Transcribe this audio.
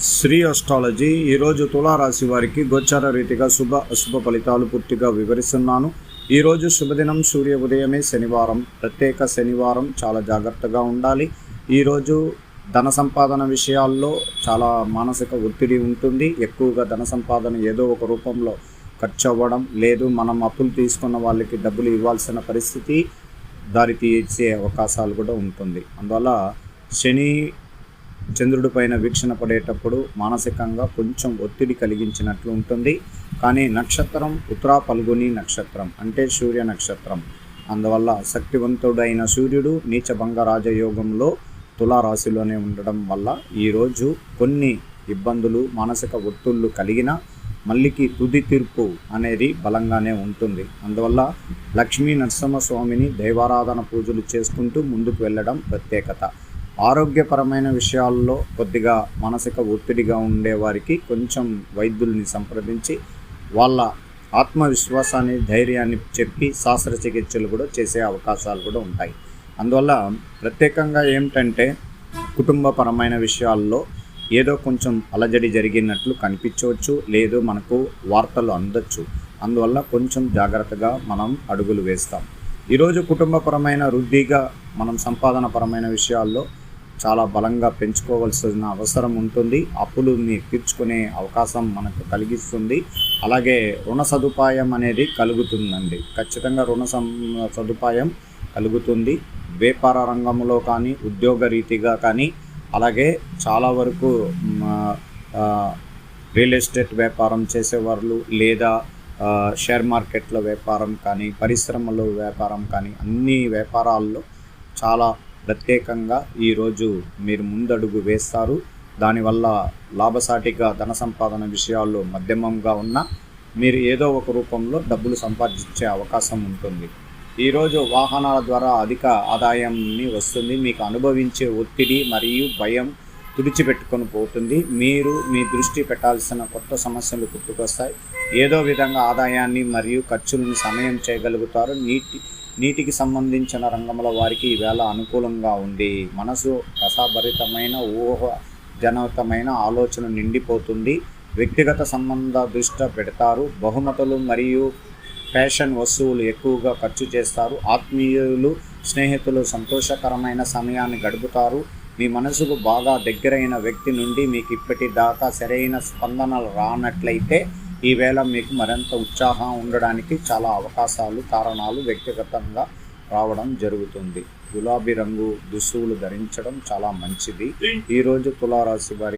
Shri astrology ఈరోజు తులారాశి వారికి గోచార రీతిగా శుభ అశుభ ఫలితాలు పూర్తిగా వివరిస్తున్నాను. ఈరోజు శుభదినం సూర్య ఉదయమే శనివారం. ప్రత్యేక శనివారం చాలా జాగ్రత్తగా ఉండాలి. ఈరోజు ధన సంపాదన విషయాల్లో చాలా మానసిక ఒత్తిడి ఉంటుంది. ఎక్కువగా ధన సంపాదన ఏదో ఒక రూపంలో ఖర్చు అవ్వడం లేదు. మనం అప్పులు తీసుకున్న వాళ్ళకి డబ్బులు ఇవ్వాల్సిన పరిస్థితి దారి తీసే అవకాశాలు కూడా ఉంటుంది. అందువల్ల శని చంద్రుడి పైన వీక్షణ పడేటప్పుడు మానసికంగా కొంచెం ఒత్తిడి కలిగించినట్లు ఉంటుంది. కానీ నక్షత్రం ఉత్తరా పల్గొని నక్షత్రం అంటే సూర్య నక్షత్రం. అందువల్ల శక్తివంతుడైన సూర్యుడు నీచభంగ రాజయోగంలో తులారాశిలోనే ఉండడం వల్ల ఈరోజు కొన్ని ఇబ్బందులు మానసిక ఒత్తుళ్ళు కలిగిన మల్లికి తుది తీర్పు అనేది బలంగానే ఉంటుంది. అందువల్ల లక్ష్మీ నరసింహస్వామిని దైవారాధన పూజలు చేసుకుంటూ ముందుకు వెళ్ళడం ప్రత్యేకత. ఆరోగ్యపరమైన విషయాల్లో కొద్దిగా మానసిక ఒత్తిడిగా ఉండే వారికి కొంచెం వైద్యుల్ని సంప్రదించి వాళ్ళ ఆత్మవిశ్వాసాన్ని ధైర్యాన్ని చెప్పి శాస్త్రచికిత్సలు కూడా చేసే అవకాశాలు కూడా ఉంటాయి. అందువల్ల ప్రత్యేకంగా ఏమిటంటే కుటుంబపరమైన విషయాల్లో ఏదో కొంచెం అలజడి జరిగినట్లు కనిపించవచ్చు లేదు మనకు వార్తలు అందొచ్చు. అందువల్ల కొంచెం జాగ్రత్తగా మనం అడుగులు వేస్తాం. ఈరోజు కుటుంబపరమైన వృద్ధిగా మనం సంపాదనపరమైన విషయాల్లో చాలా బలంగా పెంచుకోవాల్సిన అవసరం ఉంటుంది. అప్పులని తీర్చుకునే అవకాశం మనకు కలిగిస్తుంది. అలాగే రుణ సదుపాయం అనేది కలుగుతుందండి. ఖచ్చితంగా రుణ సదుపాయం కలుగుతుంది. వ్యాపార రంగంలో కానీ ఉద్యోగ రీతిగా కానీ అలాగే చాలా వరకు రియల్ ఎస్టేట్ వ్యాపారం చేసేవాళ్ళు లేదా షేర్ మార్కెట్లో వ్యాపారం కానీ పరిశ్రమలో వ్యాపారం కానీ అన్ని వ్యాపారాల్లో చాలా ప్రత్యేకంగా ఈరోజు మీరు ముందడుగు వేస్తారు. దానివల్ల లాభసాటిగా ధన సంపాదన విషయాల్లో మధ్యమంగా ఉన్న మీరు ఏదో ఒక రూపంలో డబ్బులు సంపాదించే అవకాశం ఉంటుంది. ఈరోజు వాహనాల ద్వారా అధిక ఆదాయాన్ని వస్తుంది. మీకు అనుభవించే ఒత్తిడి మరియు భయం తుడిచిపెట్టుకొని పోతుంది. మీరు మీ దృష్టి పెట్టాల్సిన కొత్త సమస్యలు పుట్టుకొస్తాయి. ఏదో విధంగా ఆదాయాన్ని మరియు ఖర్చులను సమయం చేయగలుగుతారు. నీటి నీటికి సంబంధించిన రంగంలో వారికి ఈవేళ అనుకూలంగా ఉంది. మనసు రసభరితమైన ఊహజనతమైన ఆలోచన నిండిపోతుంది. వ్యక్తిగత సంబంధ దృష్టి పెడతారు. బహుమతులు మరియు ఫ్యాషన్ వస్తువులు ఎక్కువగా ఖర్చు చేస్తారు. ఆత్మీయులు స్నేహితులు సంతోషకరమైన సమయాన్ని గడుపుతారు. మీ మనసుకు బాగా దగ్గరైన వ్యక్తి నుండి మీకు ఇప్పటిదాకా సరైన స్పందనలు రానట్లయితే ఈవేళ మీకు మరింత ఉత్సాహం ఉండడానికి చాలా అవకాశాలు కారణాలు వ్యక్తిగతంగా రావడం జరుగుతుంది. గులాబీ రంగు దుస్తువులు ధరించడం చాలా మంచిది. ఈరోజు తులారాశి వారి